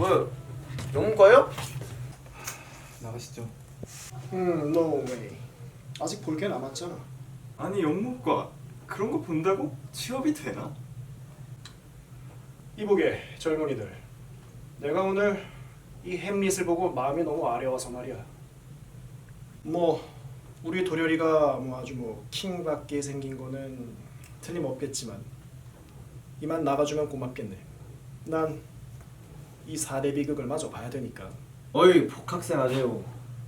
뭐야? 영문과요? 나가시죠. 음, no way. 아직 볼 게 남았잖아. 아니 영문과 그런 거 본다고 취업이 되나? 이보게 젊은이들. 내가 오늘 이 햄릿을 보고 마음이 너무 아려워서 말이야. 뭐 우리 도련이가 뭐 아주 뭐 킹받게 생긴 거는 틀림없겠지만 이만 나가주면 고맙겠네. 난 이 4대 비극을 마저 봐야 되니까. 어이 복학생 아세요.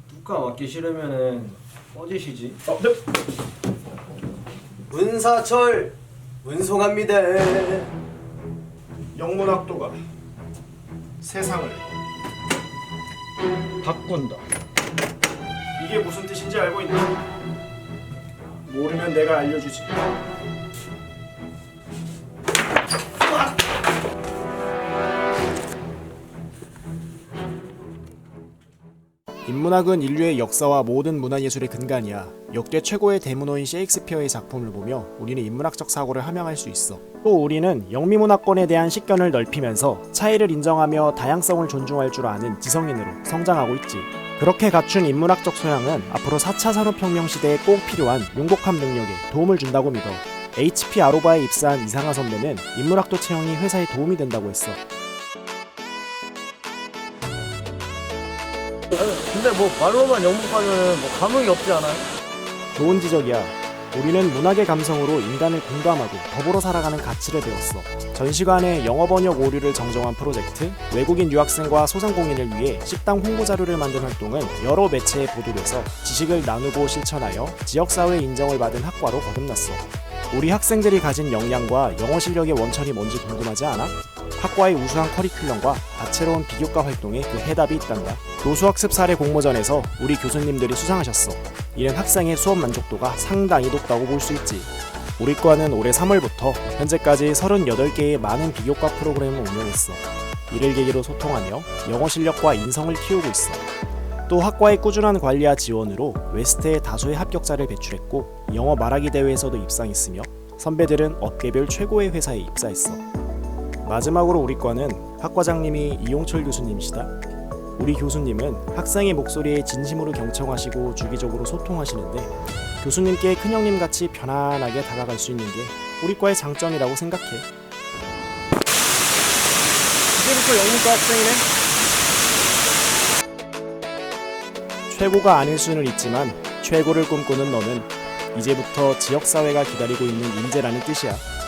누가 맞기 싫으면은 꺼지시지. 어, 네. 문사철 운송합니다. 영문학도가 세상을 바꾼다. 이게 무슨 뜻인지 알고 있나? 모르면 내가 알려주지. 인문학은 인류의 역사와 모든 문화예술의 근간이야. 역대 최고의 대문호인 셰익스피어의 작품을 보며 우리는 인문학적 사고를 함양할 수 있어. 또 우리는 영미문화권에 대한 식견을 넓히면서 차이를 인정하며 다양성을 존중할 줄 아는 지성인으로 성장하고 있지. 그렇게 갖춘 인문학적 소양은 앞으로 4차 산업혁명 시대에 꼭 필요한 융복합 능력에 도움을 준다고 믿어. HP 아로바에 입사한 이상하 선배는 인문학도 채용이 회사에 도움이 된다고 했어. 근데 뭐 말로만 영문과면은 뭐 감흥이 없지 않아요? 좋은 지적이야. 우리는 문학의 감성으로 인간을 공감하고 더불어 살아가는 가치를 배웠어. 전시관의 영어 번역 오류를 정정한 프로젝트, 외국인 유학생과 소상공인을 위해 식당 홍보 자료를 만든 활동은 여러 매체에 보도돼서 지식을 나누고 실천하여 지역사회 인정을 받은 학과로 거듭났어. 우리 학생들이 가진 역량과 영어 실력의 원천이 뭔지 궁금하지 않아? 학과의 우수한 커리큘럼과 다채로운 비교과 활동에 그 해답이 있단다. 교수학습 사례 공모전에서 우리 교수님들이 수상하셨어. 이는 학생의 수업 만족도가 상당히 높다고 볼 수 있지. 우리 과는 올해 3월부터 현재까지 38개의 많은 비교과 프로그램을 운영했어. 이를 계기로 소통하며 영어 실력과 인성을 키우고 있어. 또 학과의 꾸준한 관리와 지원으로 웨스트에 다수의 합격자를 배출했고 영어 말하기 대회에서도 입상했으며 선배들은 업계별 최고의 회사에 입사했어. 마지막으로 우리 과는 학과장님이 이용철 교수님이시다. 우리 교수님은 학생의 목소리에 진심으로 경청하시고 주기적으로 소통하시는데 교수님께 큰형님 같이 편안하게 다가갈 수 있는 게 우리 과의 장점이라고 생각해. 이제부터 영문과 학생이네? 최고가 아닐 수는 있지만 최고를 꿈꾸는 너는 이제부터 지역사회가 기다리고 있는 인재라는 뜻이야.